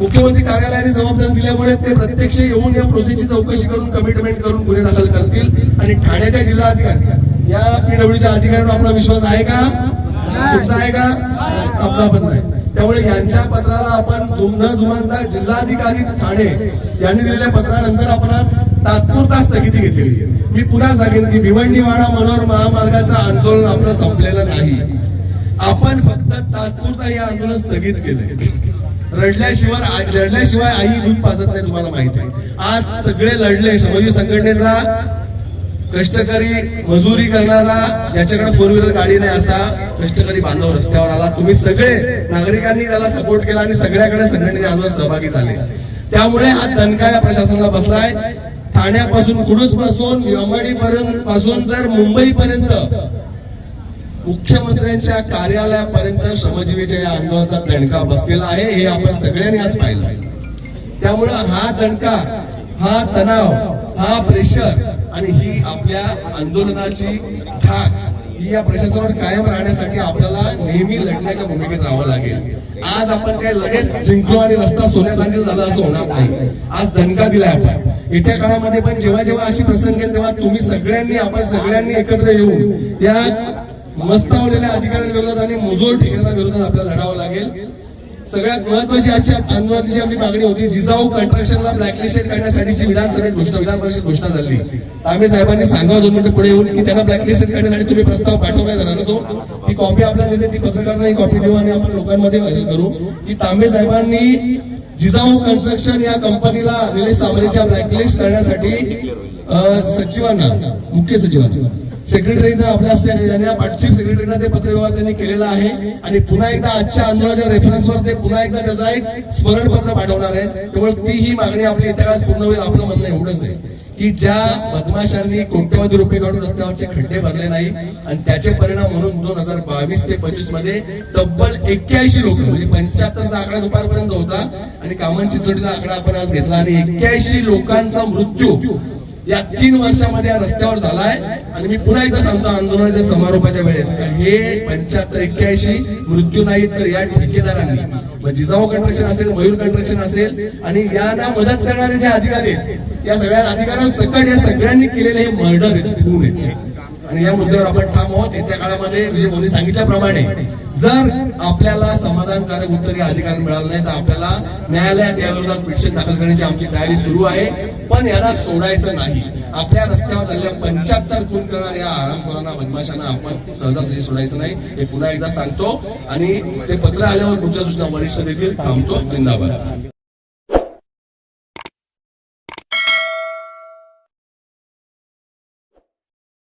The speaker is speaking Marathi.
मुख्यमंत्री कार्यालयाने जबाबदारी दिल्यामुळे ते प्रत्यक्ष येऊन या प्रोसेसची चौकशी करून कमिटमेंट करून गुन्हे दाखल करतील. आणि ठाण्याच्या जिल्हाधिकारी या पीडब्ल्यूच्या अधिकाऱ्यांवर आपला विश्वास आहे का? तुमचा आहे का? आपला पण नाही. त्यामुळे यांच्या पत्राला आपण न जुमानता जिल्हाधिकारी ठाणे यांनी दिलेल्या पत्रानंतर आपण तात्पुरता स्थगिती घेतलेली आहे. मी पुन्हा सांगेन की भिवंडीवाडा मनोहर महामार्गाचं आंदोलन आपलं संपलेलं नाही. आपण फक्त तात्पुरता हे आंदोलन स्थगित केलंय. रडल्याशिवाय लढल्याशिवाय रडल्याशिवाय आई दूध पाजत नाही तुम्हाला माहिती आहे. आज सगळे लढले श्रमजीवी संघटनेचा कष्टकरी मजुरी करणारा ज्याच्याकडे फोर व्हीलर गाडी नाही असा कष्टकरी बांधव रस्त्यावर आला. तुम्ही सगळे नागरिकांनी त्याला सपोर्ट केला आणि सगळ्याकडे संघटनेचे आंदोलन सहभागी झाले. त्यामुळे हा दणका या प्रशासनाला बसलाय. ठाण्यापासून कुडूसपासून अंबाडी पर्यंत पासून तर मुंबई पर्यंत मुख्यमंत्र्यांच्या कार्यालयापर्यंत श्रमजीवीच्या या आंदोलनाचा दणका बसलेला आहे हे आपण सगळ्यांनी आज पाहिलं. त्यामुळं हा दणका हा तणाव हा प्रेशर आणि ही आपल्या आंदोलनाची ठाक ही या प्रशासनावर कायम राहण्यासाठी आपल्याला नेहमी लढण्याच्या भूमिकेत राहावं लागेल. आज आपण काय लगेच जिंकलो आणि रस्ता सोन्याचांदी झाला असं होणार नाही. आज दणका दिलाय आपण. येत्या काळामध्ये पण जेव्हा जेव्हा अशी प्रसंग येईल तेव्हा तुम्ही सगळ्यांनी आपण सगळ्यांनी एकत्र येऊन या मस्तावलेल्या अधिकाऱ्यांविरोधात आणि मुजोर ठेकेदारांविरोधात आपल्याला लढावं लागेल. सगळ्यात महत्वाची आजच्या आंदोलनाची आपली मागणी होती जिजाऊ कंस्ट्रक्शनला ब्लॅकलिस्टेड करण्यासाठीची विधानसभेत घोषणा विधान परिषद घोषणा झाली. आम्ही साहेबांनी सांगावं दोन मिनिटं पुढे येऊन की त्यांना ब्लॅकलिस्टेड करण्यासाठी तुम्ही प्रस्ताव पाठवला जाणार होतो ती कॉपी आपल्याला देते ती पत्रकारांना ही कॉपी देऊ आणि आपण लोकांमध्ये व्हायरल करू. की तांबे साहेबांनी जिजाऊ कन्स्ट्रक्शन या कंपनीला निलेश तांबरेच्या ब्लॅकलिस्ट करण्यासाठी सचिवांना मुख्य सचिवांना सेक्रेटरीनं आपल्या त्यांना चीफ सेक्रेटरीनं ते पत्रव्यवहार त्यांनी केलेला आहे. आणि पुन्हा एकदा आजच्या आंदोलनाच्या रेफरन्सवर ते पुन्हा एकदा त्याचा एक स्मरणपत्र पाठवणार आहे त्यामुळे ती ही मागणी आपली येत्या काळात पूर्ण होईल आपलं म्हणणं एवढंच आहे. की ज्या बदमाशांनी कोट्यवधी रुपये काढून रस्त्यावरचे खड्डे भरले नाही आणि त्याचे परिणाम म्हणून दोन हजार बावीस ते पंचवीसमध्ये तब्बल एक्क्याऐंशी लोक म्हणजे पंच्याहत्तरचा आकडा दुपारपर्यंत होता आणि कामांची चिंचोडीचा आकडा आपण आज घेतला आणि एक्क्याऐंशी लोकांचा मृत्यू या तीन वर्षामध्ये या रस्त्यावर झालाय. आणि मी पुन्हा एकदा सांगतो आंदोलनाच्या समारोपाच्या वेळेस हे पंच्याहत्तर एक्क्याऐंशी मृत्यू नाहीत तर या ठेकेदारांनी. जिजाऊ कंट्रक्शन असेल मयूर कंट्रक्शन असेल आणि यांना मदत करणारे जे अधिकारी आहेत या सगळ्या अधिकाऱ्यांसकट या सगळ्यांनी केलेले हे मर्डर आहेत खून आहेत आणि या मुद्द्यावर आपण ठाम आहोत. येत्या काळामध्ये विजय मोदी सांगितल्याप्रमाणे जर आपल्याला समाधानकारक उत्तर या मिळाला नाही तर आपल्याला न्यायालयात याविरोधात पिटिशन दाखल करण्याची आमची तयारी सुरू आहे. पण याला सोडायचं नाही. आपल्या रस्त्यावर झालेल्या पंच्याहत्तर खून करणाऱ्या आरामखोरांना बदमाशांना आपण सहजासहजी सोडायचं नाही. हे पुन्हा एकदा सांगतो. आणि ते पत्र आल्यावर पुढच्या सूचना वरिष्ठ देतील थांबतो. जिंदाबाद.